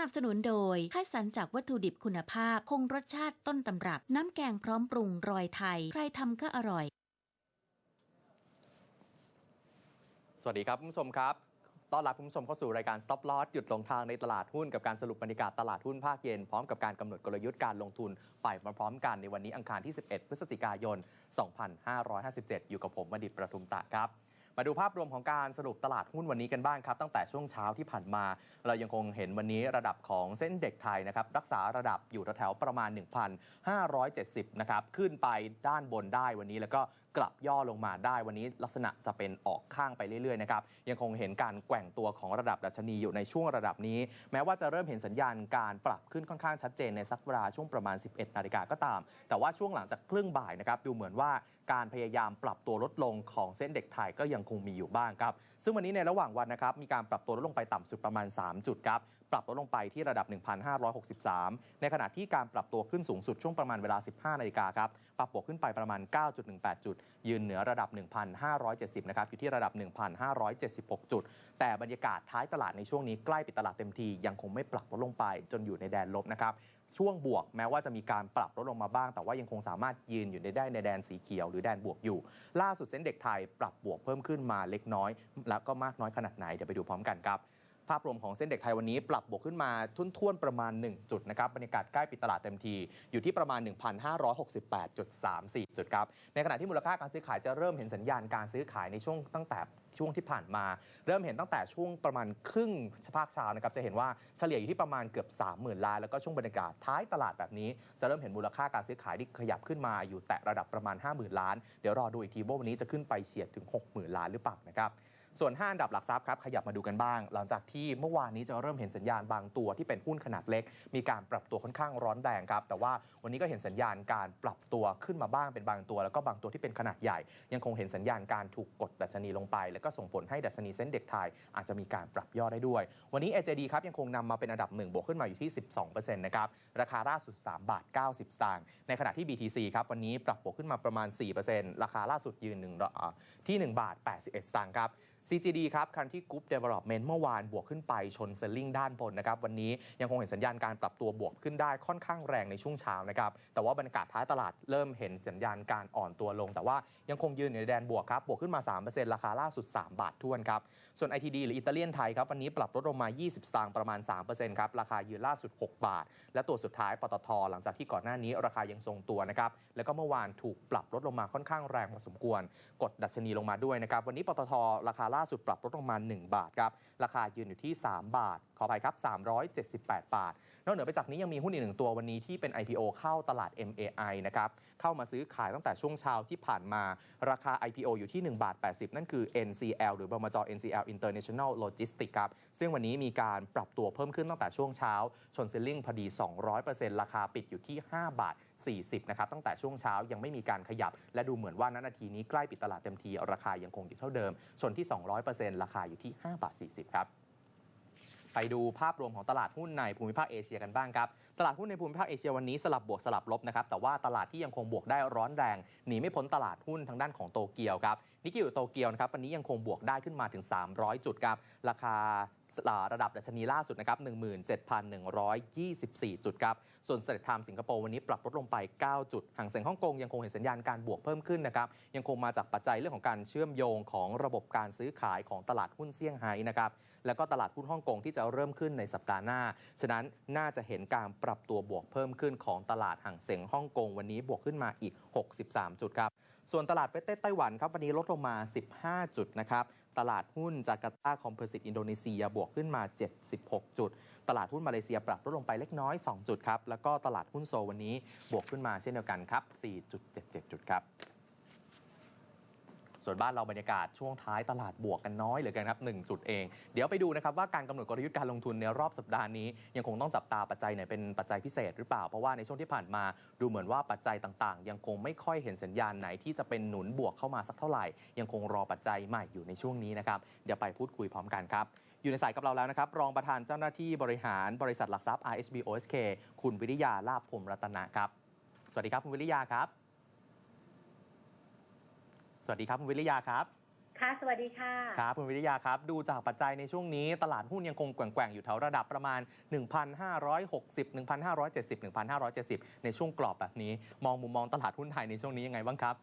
นับสนุนโดยคัดสรรจากวัตถุดิบคุณภาพ คงรสชาติต้นตำรับ น้ำแกงพร้อมปรุงรอยไทย ใครทำก็อร่อย สวัสดีครับคุณผู้ชมครับต้อนรับคุณผู้ชมเข้าสู่รายการ Stop Loss หยุดลงทางในตลาดหุ้นกับการสรุปบรรยากาศตลาดหุ้นภาคเย็น พร้อมกับการกำหนดกลยุทธ์การลงทุนไปพร้อมๆกันในวันนี้อังคารที่ 11 พฤศจิกายน 2557 อยู่กับผมมดิตประทุมตะครับ มาดูภาพรวมของการสรุปตลาดหุ้นวันนี้กันบ้างครับตั้งแต่ช่วงเช้าที่ผ่านมา เรายังคงเห็นวันนี้ระดับของเส้นเด็กไทยนะครับรักษาระดับอยู่แถวๆประมาณ 1,570 นะครับขึ้นไปด้านบนได้วันนี้แล้วก็กลับย่อลงมาได้วันนี้ลักษณะจะเป็นออกข้างไปเรื่อยๆนะครับยังคงเห็นการแกว่งตัวของระดับดัชนีอยู่ในช่วงระดับนี้ แม้ว่าจะเริ่มเห็นสัญญาณการปรับขึ้นค่อนข้างชัดเจนในสักเวลาช่วงประมาณ 11 นาฬิกาก็ตาม แต่ว่าช่วงหลังจากครึ่งบ่ายนะครับดูเหมือนว่าการพยายามปรับตัวลดลงของเส้นเด็กไทยก็ยังคงมีอยู่บ้างครับ ซึ่งวันนี้ในระหว่างวันนะครับมีการปรับตัวลดลงไปต่ำสุดประมาณ 3 จุดครับ ปรับลดลงไปที่ระดับ 1,563 ในขณะที่การปรับตัวขึ้นสูงสุดช่วงประมาณเวลา 15นาฬิกาครับ ปรับบวกขึ้นไปประมาณ 9.18 จุด ยืนเหนือระดับ 1,570 นะครับ อยู่ที่ระดับ 1,576 จุด แต่บรรยากาศท้ายตลาดในช่วงนี้ใกล้ปิดตลาดเต็มที ยังคงไม่ปรับลดลงไป จนอยู่ในแดนลบนะครับช่วงบวกแม้ว่าจะมีการปรับลดลงมาบ้าง แต่ว่ายังคงสามารถยืนอยู่ในได้ในแดนสีเขียว หรือแดนบวกอยู่ ล่าสุดเซ็นเด็กไทยปรับบวกเพิ่มขึ้นมาเล็กน้อย แล้วก็มากน้อยขนาดไหนเดี๋ยวไปดูพร้อมกันครับ ภาพรวมของเส้นเด็กไทยวันนี้ปรับบวกขึ้นมาทุ่นๆประมาณ 1 จุดนะครับบรรยากาศใกล้ปิดตลาดเต็มที อยู่ที่ประมาณ 1,568.34 จุดครับในขณะที่มูลค่าการซื้อขายจะเริ่มเห็นสัญญาณการซื้อขายในช่วงตั้งแต่ช่วงที่ผ่านมา เริ่มเห็นตั้งแต่ช่วงประมาณครึ่งภาคเช้านะครับจะเห็นว่าเฉลี่ยอยู่ที่ประมาณเกือบ 30,000ล้านแล้วก็ช่วงบรรยากาศท้ายตลาดแบบนี้ จะเริ่มเห็นมูลค่าการซื้อขายที่ขยับขึ้นมาอยู่แตะระดับประมาณ 50,000 ล้าน เดี๋ยวรอดูอีกทีว่าวันนี้จะขึ้นไปเฉียดถึง 60,000 ล้านหรือเปล่านะครับ ส่วน 5 อันดับหลักทรัพย์ครับขยับมาดูกันบ้าง หลังจากที่เมื่อวานนี้จะเริ่มเห็นสัญญาณบางตัวที่เป็นหุ้นขนาดเล็ก มีการปรับตัวค่อนข้างร้อนแรงครับ แต่ว่าวันนี้ก็เห็นสัญญาณการปรับตัวขึ้นมาบ้างเป็นบางตัว แล้วก็บางตัวที่เป็นขนาดใหญ่ ยังคงเห็นสัญญาณการถูกกดดัชนีลงไป แล้วก็ส่งผลให้ดัชนีเส้นเด็กไทยอาจจะมีการปรับย่อได้ด้วย วันนี้ AJD ครับยังคงนำมาเป็นอันดับหนึ่งบวกขึ้นมาอยู่ที่ 12%นะครับราคาล่าสุด3บาท90สตางค์ในขณะที่ BTC ครับวันนี้ปรับบวกขึ้นมาประมาณ 4%ราคาล่าสุดยืนหนึ่งอ่าที่ 1 บาท 81สตางค์ครับ CGD ครับคันที่ Group Development เมื่อวานบวกขึ้นไปชนเซลลิงด้านบนนะครับวันนี้ยังคงเห็นสัญญาณการปรับตัวบวกขึ้นได้ค่อนข้างแรงในช่วงเช้านะครับแต่ว่าบรรยากาศท้ายตลาดเริ่มเห็นสัญญาณการอ่อนตัวลง แต่ว่ายังคงยืนในแดนบวกครับบวกขึ้นมา 3%ราคาล่าสุด 3 บาทท้วนครับส่วน ITD หรืออิตาเลียนไทยครับวันนี้ปรับลดลงมา 20 สตางค์ประมาณ3%ครับราคายืนล่าสุด 6 บาท และตัวสุดท้ายปตทหลังจากที่ก่อนหน้านี้ราคายังทรงตัวนะครับแล้วก็เมื่อวานถูกปรับลดลงมาค่อนข้างแรงพอสมควร กดดัชนีลงมาด้วยนะครับวันนี้ปตทราคาล่าสุดปรับลดลงมา 1 บาทครับ ราคายืนอยู่ที่ 3 บาท ขออภัยครับ 378 บาท นอกเหนือไปจากนี้ยังมีหุ้นอีกหนึ่งตัววันนี้ที่เป็น IPO เข้าตลาด MAI นะครับเข้ามาซื้อขายตั้งแต่ช่วงเช้าที่ผ่านมาราคา IPO อยู่ที่1บาท80 นั่นคือ NCL หรือบมจ NCL International Logistics ครับซึ่งวันนี้มีการปรับตัวเพิ่มขึ้นตั้งแต่ช่วงเช้า ชนเซลลิงพอดี 200%ราคาปิดอยู่ที่ 5 บาท 40 นะครับ ตั้งแต่ช่วงเช้ายังไม่มีการขยับ และดูเหมือนว่าณนาทีนี้ใกล้ปิดตลาดเต็มที ราคายังคงอยู่เท่าเดิม ชนที่ 200%ราคาอยู่ที่ 5 บาท 40 ครับ ไปดูภาพรวมของตลาดหุ้นในภูมิภาคเอเชียกันบ้างครับตลาดหุ้นในภูมิภาคเอเชียวันนี้สลับบวกสลับลบนะครับแต่ว่าตลาดที่ยังคงบวกได้ร้อนแรงหนีไม่พ้นตลาดหุ้นทางด้านของโตเกียวครับนิกเกิลโตเกียวนะครับวันนี้ยังคงบวกได้ขึ้นมาถึง 300 จุดครับราคา ระดับดัชนีล่าสุดนะครับ17,124 จุดครับ ส่วนเซ็ตไทม์สิงคโปร์วันนี้ปรับลดลงไป 9 จุดห่างเสียงฮ่องกงยังคงเห็นสัญญาณการบวกเพิ่มขึ้นนะครับ ยังคงมาจากปัจจัยเรื่องของการเชื่อมโยงของระบบการซื้อขายของตลาดหุ้นเซี่ยงไฮ้นะครับ แล้วก็ตลาดหุ้นฮ่องกงที่จะเริ่มขึ้นในสัปดาห์หน้า ฉะนั้นน่าจะเห็นการปรับตัวบวกเพิ่มขึ้นของตลาดห่างเสียงฮ่องกงวันนี้บวกขึ้นมาอีก 63 จุดครับ ส่วนตลาดเวสเต้ไต้หวันครับวันนี้ลดลงมา 15 จุดนะครับ ตลาดหุ้นจาการ์ตาคอมเพลสิตอินโดนีเซียบวกขึ้นมา 76 จุด ตลาดหุ้นมาเลเซียปรับลดลงไปเล็กน้อย 2 จุดครับ แล้วก็ตลาดหุ้นโซวันนี้บวกขึ้นมาเช่นเดียวกันครับ 4.77 จุดครับ ส่วนบ้านเราบรรยากาศช่วงท้ายตลาดบวกกันน้อยเหลือเกินครับ1จุดเอง เดี๋ยวไปดูนะครับว่าการกำหนดกลยุทธ์การลงทุนในรอบสัปดาห์นี้ยังคงต้องจับตาปัจจัยไหนเป็นปัจจัยพิเศษหรือเปล่า เพราะว่าในช่วงที่ผ่านมาดูเหมือนว่าปัจจัยต่างๆ ยังคงไม่ค่อยเห็นสัญญาณไหนที่จะเป็นหนุนบวกเข้ามาสักเท่าไหร่ ยังคงรอปัจจัยใหม่อยู่ในช่วงนี้นะครับเดี๋ยวไปพูดคุยพร้อมกันครับอยู่ในสายกับเราแล้วนะครับ รองประธานเจ้าหน้าที่บริหารบริษัทหลักทรัพย์ RSB OSK คุณวิริยาลาภพรมรัตนะครับ สวัสดีครับ คุณวิริยาครับ สวัสดีครับคุณวิริยาครับค่ะ สวัสดีค่ะ ครับ คุณวิทยาครับ ดูจากปัจจัยในช่วงนี้ ตลาดหุ้นยังคงแกว่งๆ อยู่แถวระดับประมาณ 1,560 1,570 1,570 ในช่วงกรอบแบบนี้ มองมุมมองตลาดหุ้นไทยในช่วงนี้ยังไงบ้างครับ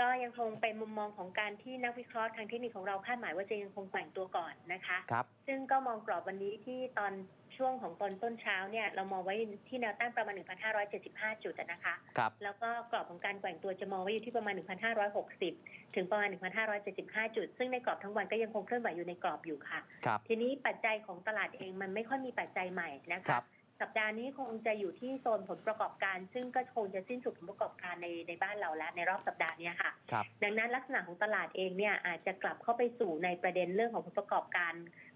ก็ยังคงเป็นมุมมองของการที่นักวิเคราะห์ทางเทคนิคของเราคาดหมายว่าจะยังคงแกว่งตัวก่อนนะคะ ครับ ซึ่งก็มองกรอบวันนี้ที่ตอน ช่วงของตอนต้นเช้าเนี่ยเรามองไว้ที่แนวต้านประมาณ 1,575 จุดอะนะคะครับแล้วก็กรอบของการแกว่งตัวจะมองไว้อยู่ที่ประมาณ 1,560 ถึงประมาณ 1,575 จุด ซึ่งในกรอบทั้งวันก็ยังคงเคลื่อนไหวอยู่ในกรอบอยู่ค่ะครับทีนี้ปัจจัยของตลาดเองมันไม่ค่อยมีปัจจัยใหม่นะครัคะบ สัปดาห์นี้คงจะอยู่ที่โซนผลประกอบการ ซึ่งก็คงจะสิ้นสุดผลประกอบการในในบ้านเราแล้วในรอบสัปดาห์เนี้ยค่ะครับดังนั้นลักษณะของตลาดเองเนี่ยอาจจะกลับเข้าไปสู่ในประเด็นเรื่องของผลประกอบการ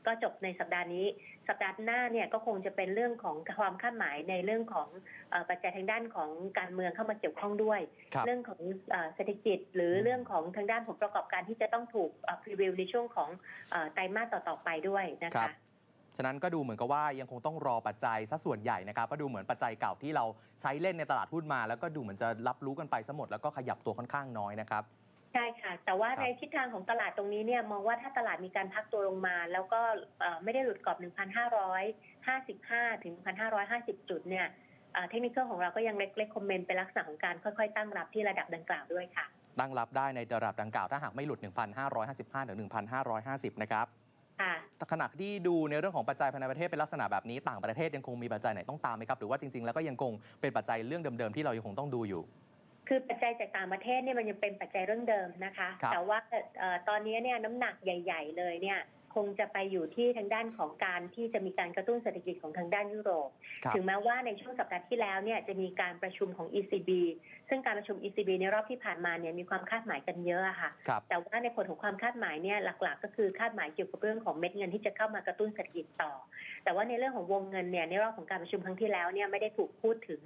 ก็จบในสัปดาห์นี้ สัปดาห์หน้าเนี่ยก็คงจะเป็นเรื่องของความคาดหมายในเรื่องของเอ่อปัจจัยทางด้านของการเมืองเข้ามาเกี่ยวข้องด้วยครับเรื่องของเอ่อเศรษฐกิจ หรือเรื่องของทางด้านผลประกอบการที่จะต้องถูกพรีวิวในช่วงของเอ่อไตรมาสต่อๆไปด้วยนะครัคะบ ฉะนั้นก็ดูเหมือนกับว่ายังคงต้องรอปัจจัยซะส่วนใหญ่นะครับก็ดูเหมือนปัจจัยเก่าที่เราใช้เล่นในตลาดหุ้นมา แล้วก็ดูเหมือนจะรับรู้กันไปซะหมดแล้วก็ขยับตัวค่อนข้างน้อยนะครับใช่ค่ะ แต่ว่าครับในทิศทางของตลาดตรงนี้เนี่ยมองว่าถ้าตลาดมีการพักตัวลงมา แล้วก็เอ่อไม่ได้หลุดกรอบ 1,555 ถึง 1,550 จุดเนี่ยเทคนิคของเราก็ยังเล็กๆคอมเมนต์เป็นลักษณะของการค่อยๆ ตั้งรับที่ระดับดังกล่าวด้วยค่ะ ตั้งรับได้ในระดับดังกล่าวถ้าหากไม่หลุด 1,555 ถึง 1,550 นะครับค่ะ แต่ขณะที่ดูในเรื่องของปัจจัยภายในประเทศเป็นลักษณะแบบนี้ต่างประเทศยังคงมีปัจจัยไหนต้องตามไหมครับหรือว่าจริงๆแล้วก็ยังคงเป็นปัจจัยเรื่องเดิมๆที่เรายังคงต้องดูอยู่คือปัจจัยจากต่างประเทศเนี่ยมันยังเป็นปัจจัยเรื่องเดิมนะคะครับแต่ว่าเอ่อตอนนี้เนี่ยน้ำหนักใหญ่ ๆ เลยเนี่ย คงจะไปอยู่ที่ทางด้านของการที่จะมีการกระตุ้นเศรษฐกิจของทางด้านยุโรปครับถึงแม้ว่าในช่วงสัปดาห์ที่แล้วเนี่ยจะมีการประชุมของ ECB ซึ่งการประชุม ECB ในรอบที่ผ่านมาเนี่ยมีความคาดหมายกันเยอะอะค่ะครับแต่ว่าในผลของความคาดหมายเนี่ยหลักๆ ก็คือคาดหมายเกี่ยวกับเรื่องของเม็ดเงินที่จะเข้ามากระตุ้นเศรษฐกิจต่อ แต่ว่าในเรื่องของวงเงินเนี่ยในรอบของการประชุมครั้งที่แล้วเนี่ยไม่ได้ถูกพูดถึง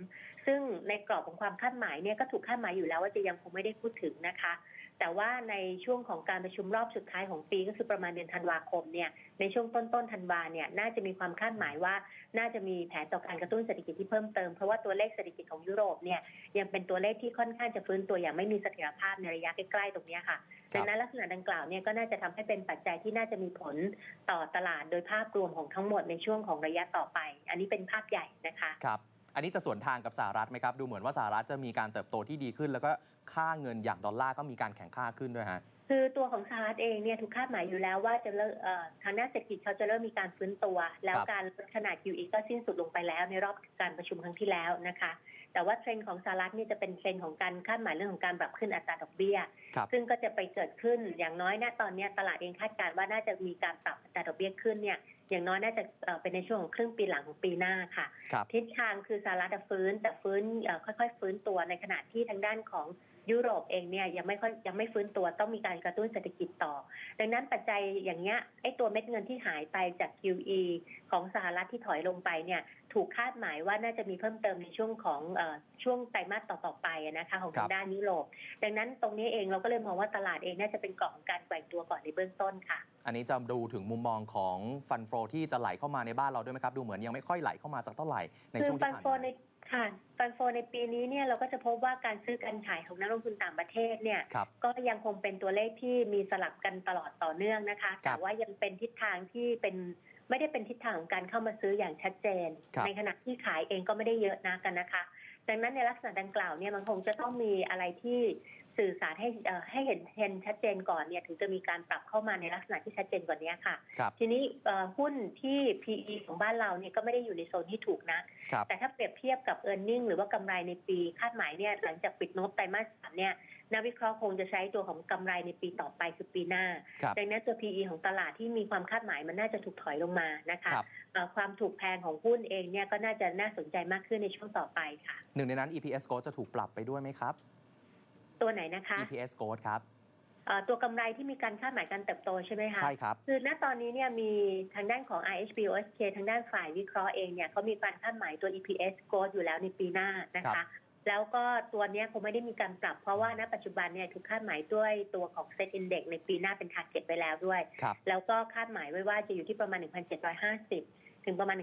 ซึ่งในกรอบของความคาดหมายเนี่ยก็ถูกคาดหมายอยู่แล้วว่าจะยังคงไม่ได้พูดถึงนะคะ แต่ว่าในช่วงของการประชุมรอบสุดท้ายของปีก็คือประมาณเดือนธันวาคมเนี่ยในช่วงต้นต้นๆธันวาเนี่ยน่าจะมีความคาดหมายว่าน่าจะมีแผนต่อการกระตุ้นเศรษฐกิจที่เพิ่มเติม เพราะว่าตัวเลขเศรษฐกิจของยุโรปเนี่ยยังเป็นตัวเลขที่ค่อนข้างจะฟื้นตัวอย่างไม่มีเสถียรภาพในระยะใกล้ๆตรงเนี้ยค่ะครับดังนั้นลักษณะดังกล่าวเนี่ยก็น่าจะทำให้เป็นปัจจัยที่น่าจะมีผลต่อตลาดโดยภาพรวมของทั้งหมดในช่วงของระยะต่อไป อันนี้เป็นภาพใหญ่นะคะครับ อันนี้จะสวนทางกับสหรัฐไหมครับ ดูเหมือนว่าสหรัฐจะมีการเติบโตที่ดีขึ้น แล้วก็ค่าเงินอย่างดอลลาร์ก็มีการแข่งค่าขึ้นด้วยฮะคือตัวของสหรัฐเองเนี่ยถูกคาดหมายอยู่แล้วว่าจะเริ่มเอ่อทางด้านเศรษฐกิจเขาจะเริ่มมีการฟื้นตัว แล้วครับการลดขนาด QE ก็สิ้นสุดลงไปแล้ว ในรอบการประชุมครั้งที่แล้วนะคะ แต่ว่าเทรนด์ของสหรัฐเนี่ยจะเป็นเทรนด์ของการคาดหมายเรื่องของการปรับขึ้นอัตราดอกเบี้ยครับซึ่งก็จะไปเกิดขึ้นอย่างน้อยณตอนเนี้ยตลาดเองคาดการณ์ว่าน่าจะมีการปรับอัตราดอกเบี้ยขึ้นเนี่ย อย่างน้อยน่าจะเอ่อเป็นในช่วงของครึ่งปีหลังของปีหน้าค่ะครับทิศทางคือสหรัฐอะฟื้นแต่ฟื้นเอ่อค่อยๆ ฟื้นตัวในขณะที่ทางด้านของ ยุโรปเองเนี่ยยังไม่ค่อยยังไม่ฟื้นตัวต้องมีการกระตุ้นเศรษฐกิจต่อ ดังนั้นปัจจัยอย่างเงี้ยไอ้ตัวเม็ดเงินที่หายไปจาก QE ของสหรัฐที่ถอยลงไปเนี่ยถูกคาดหมายว่าน่าจะมีเพิ่มเติมในช่วงของเออช่วงไตรมาสต่อๆไปอะนะคะของครัทาบงด้านยุโรป ดังนั้นตรงนี้เองเราก็เลยมองว่าตลาดเองน่าจะเป็นกล่องของการแกว่งตัวก่อนในเบื้องต้นค่ะ อันนี้จะดูถึงมุมมองของฟันโฟที่จะไหลเข้ามาในบ้านเราด้วยไหมครับ ดูเหมือนยังไม่ค่อยไหลเข้ามาสักเท่าไหร่ในคือช่วงฟัที่นผ่านโฟมาใน ค่ะฟันโฟในปีนี้เนี่ยเราก็จะพบว่าการซื้อการขายของนักลงทุนต่างประเทศเนี่ยครับก็ยังคงเป็นตัวเลขที่มีสลับกันตลอดต่อเนื่องนะคะครัแต่บว่ายังเป็นทิศทางที่เป็นไม่ได้เป็นทิศทางของการเข้ามาซื้ออย่างชัดเจนครับในขณะที่ขายเองก็ไม่ได้เยอะนะกันนะคะ ดังนั้นในลักษณะดังกล่าวเนี่ยมันคงจะต้องมีอะไรที่ สื่อสารให้เอ่อให้เห็นเห็นชัดเจนก่อนเนี่ยถึงจะมีการปรับเข้ามาในลักษณะที่ชัดเจนกว่านี้ค่ะครับทีนี้เอ่อหุ้นที่ PE ของบ้านเราเนี่ยก็ไม่ได้อยู่ในโซนที่ถูกนะครับแต่ถ้าเปรียบเทียบกับ e a r n i n g หรือว่ากำไรในปีคาดหมายเนี่ยหลังจากปิดงบไตรมาสสามเนี่ยนักวิเคราะห์คงจะใช้ตัวของกำไรในปีต่อไปคือปีหน้าครับดังนั้นตัว PE ของตลาดที่มีความคาดหมายมันน่าจะถูกถอยลงมานะคะครับเอ่อความถูกแพงของหุ้นเองเนี่ยก็น่าจะน่าสนใจมากขึ้นในช่วงต่อไปค่ะ หนึ่งในนั้น EPS growth จะถูกปรับไปด้วยไหมครับ ตัวไหนนะคะ EPS growth ครับเอ่อตัวกำไรที่มีการคาดหมายการเติบโตใช่ไหมคะใช่ครับ คือณตอนนี้เนี่ยมีทางด้านของ IHB OSK ทางด้านฝ่ายวิเคราะห์เองเนี่ยเขามีการคาดหมายตัว EPS growth อยู่แล้วในปีหน้านะครัคะบแล้วก็ตัวเนี้ยคงไม่ได้มีการปรับเพราะว่าณปัจจุบันเนี่ยถูกคาดหมายด้วยตัวของ Set Index ในปีหน้าเป็น target ไปแล้วด้วยครับแล้วก็คาดหมายไว้ว่าจะอยู่ที่ประมาณ 1,750 ถึงประมาณ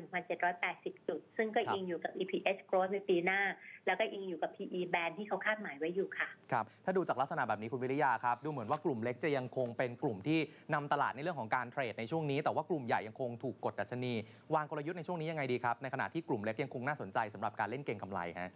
1,780 จุด ซึ่งก็ครับอิงอยู่กับ EPS growth ในปีหน้า แล้วก็อิงอยู่กับ PE band ที่เขาคาดหมายไว้อยู่ค่ะ ครับ ถ้าดูจากลักษณะแบบนี้คุณวิริยาครับ ดูเหมือนว่ากลุ่มเล็กจะยังคงเป็นกลุ่มที่นำตลาดในเรื่องของการเทรดในช่วงนี้ แต่ว่ากลุ่มใหญ่ยังคงถูกกดดัชนี วางกลยุทธ์ในช่วงนี้ยังไงดีครับ ในขณะที่กลุ่มเล็กยังคงน่าสนใจสำหรับการเล่นเก่งกำไรฮะ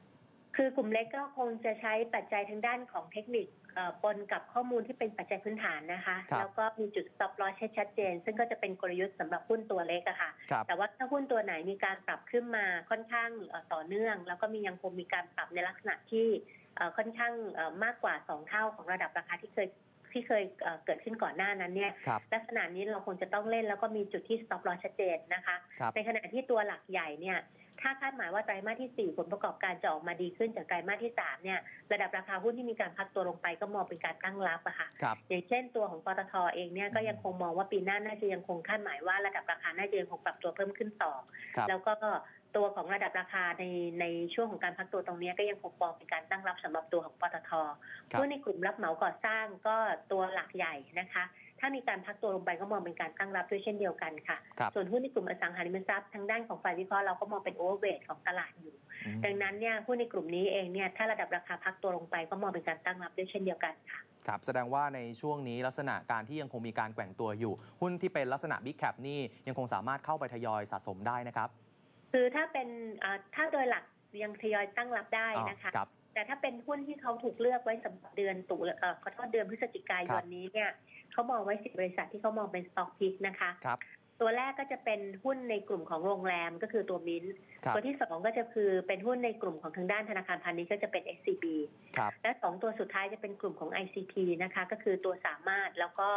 คือกลุ่มเล็กก็คงจะใช้ปัจจัยทางด้านของเทคนิคเอ่อปนกับข้อมูลที่เป็นปัจจัยพื้นฐานนะคะครับแล้วก็มีจุด stop loss ให้ชัดเจน ซึ่งก็จะเป็นกลยุทธ์สำหรับหุ้นตัวเล็กอะค่ะครับแต่ว่าถ้าหุ้นตัวไหนมีการปรับขึ้นมาค่อนข้างเอ่อต่อเนื่อง แล้วก็มียังคงมีการปรับในลักษณะที่เอ่อค่อนข้างเอ่อมากกว่า 2 เท่าของระดับราคาที่เคยที่เคยเอ่อเกิดขึ้นก่อนหน้านั้นเนี่ยครับลักษณะนี้เราคงจะต้องเล่นแล้วก็มีจุดที่ stop loss ชัดเจนนะคะครับในขณะที่ตัวหลักใหญ่เนี่ย ถ้าคาดหมายว่าไตรมาสที่ 4 ผลประกอบการจะออกมาดีขึ้นจากไตรมาสที่ 3 เนี่ย ระดับราคาหุ้นที่มีการพักตัวลงไปก็มองเป็นการตั้งรับอะค่ะครับอย่างเช่นตัวของปตทเองเนี่ยก็ยังคงมองว่าปีหน้าน่าจะยังคงคาดหมายว่าระดับราคาน่าจะยังคงปรับตัวเพิ่มขึ้นต่อครับแล้วก็ตัวของระดับราคาในในช่วงของการพักตัวตรงนี้ก็ยังคงมองเป็นการตั้งรับสำหรับตัวของปตทครับหุ้นในกลุ่มรับเหมาก่อสร้างก็ตัวหลักใหญ่นะคะ ถ้ามีการพักตัวลงไปก็มองเป็นการตั้งรับด้วยเช่นเดียวกันค่ะครับส่วนหุ้นในกลุ่มอสังหาริมทรัพย์ทางด้านของฝ่ายวิเคราะห์เราก็มองเป็นโอเวอร์เวทของตลาดอยู่อืมดังนั้นเนี่ยหุ้นในกลุ่มนี้เองเนี่ยถ้าระดับราคาพักตัวลงไปก็มองเป็นการตั้งรับด้วยเช่นเดียวกันค่ะครับแสดงว่าในช่วงนี้ลักษณะการที่ยังคงมีการแกว่งตัวอยู่ หุ้นที่เป็นลักษณะ Big Cap นี่ยังคงสามารถเข้าไปทยอยสะสมได้นะครับ คือถ้าเป็นเอ่อถ้าโดยหลักยังทยอยตั้งรับได้อ๋อนะคะครับ แต่ถ้าเป็นหุ้นที่เขาถูกเลือกไว้สำหรับเดือนตุลเอ่อขอโทษเดือนพฤศจิกายครันบนี้เนี่ยเขามองไว้สิบริษัทที่เขามองเป็นสต็อกพิกนะคะครับตัวแรกก็จะเป็นหุ้นในกลุ่มของโรงแรมก็คือตัวมินท์ครับตัวที่สองก็จะคือเป็นหุ้นในกลุ่มของทางด้านธนาคารพาณิชย์ก็จะเป็น SCB ครับและสองตัวสุดท้ายจะเป็นกลุ่มของ ICT นะคะ ก็คือตัวสามารถแล้วก็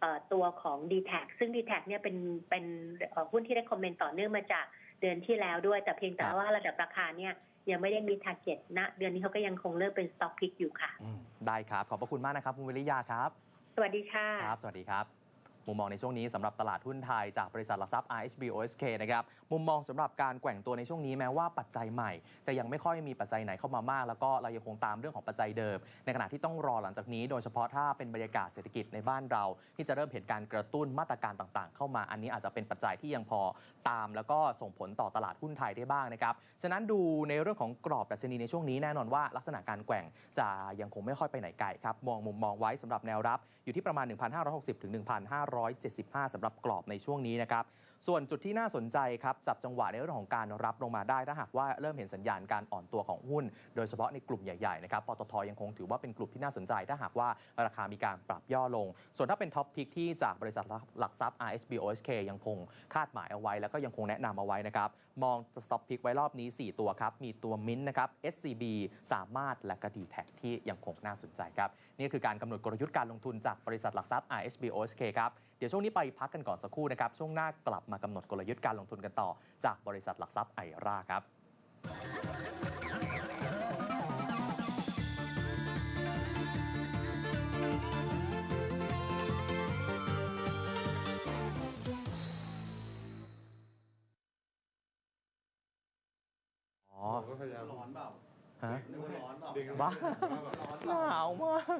เอ่อตัวของ d t แทซึ่ง d t แทเนี่ยเป็นเป็นเอ่อหุ้นที่ได้คอมเมนต์ต่อเนื่องมาจากเดือนที่แล้วด้วย แต่เพียงแต่ครับว่าระดับราคาเนี่ย ยังไม่ได้มี t a r g e t ณเดือนนี้เขาก็ยังคงเลือกเป็น stock pick อยู่ค่ะอืมได้ครับ ขอบพระคุณมากนะครับคุณวิริยาครับ สวัสดีค่ะ ครับ สวัสดีครับ มุมมองในช่วงนี้สำหรับตลาดหุ้นไทยจากบริษัทหลักทรัพย์ RHB OSK นะครับมุมมองสำหรับการแกว่งตัวในช่วงนี้แม้ว่าปัจจัยใหม่ จะยังไม่ค่อยมีปัจจัยไหนเข้ามามาก แล้วก็เรายังคงตามเรื่องของปัจจัยเดิม ในขณะที่ต้องรอหลังจากนี้ โดยเฉพาะถ้าเป็นบรรยากาศเศรษฐกิจในบ้านเรา ที่จะเริ่มเห็นการกระตุ้นมาตรการต่างๆ เข้ามาอันนี้อาจจะเป็นปัจจัยที่ยังพอตาม แล้วก็ส่งผลต่อตลาดหุ้นไทยได้บ้างนะครับฉะนั้นดูในเรื่องของกรอบดัชนีในช่วงนี้แน่นอนว่า ลักษณะการแกว่งจะยังคงไม่ค่อยไปไหนไกลครับมองมุมมองไว้สำหรับแนวรับ อยู่ที่ประมาณ 1,560 ถึง 1,575สำหรับกรอบในช่วงนี้นะครับ ส่วนจุดที่น่าสนใจครับจับจังหวะในเรื่องของการรับลงมาได้ถ้าหากว่าเริ่มเห็นสัญญาณการอ่อนตัวของหุ้น โดยเฉพาะในกลุ่มใหญ่ๆนะครับปตทยังคงถือว่าเป็นกลุ่มที่น่าสนใจ ถ้าหากว่าราคามีการปรับย่อลง ส่วนถ้าเป็นท็อปพิกที่จากบริษัทหลักทรัพย์ RSB OSK ยังคงคาดหมายเอาไว้ แล้วก็ยังคงแนะนำเอาไว้นะครับ มองสต็อปพิกไว้รอบนี้ 4 ตัวครับ มีตัวมิ้นนะครับ SCB สามารถและก็ดีแท็ที่ยังคงน่าสนใจครับ นี่คือการกำหนดกลยุทธ์การลงทุนจากบริษัทหลักทรัพย์ RSB OSK ครับ เดี๋ยวช่วงนี้ไปพักกันก่อนสักครู่นะครับ ช่วงหน้ากลับมากำหนดกลยุทธ์การลงทุนกันต่อ จากบริษัทหลักทรัพย์ไอราครับ ก็พยายามร้อนเปล่าฮะร้อนเปล่าบ้าหนาวมาก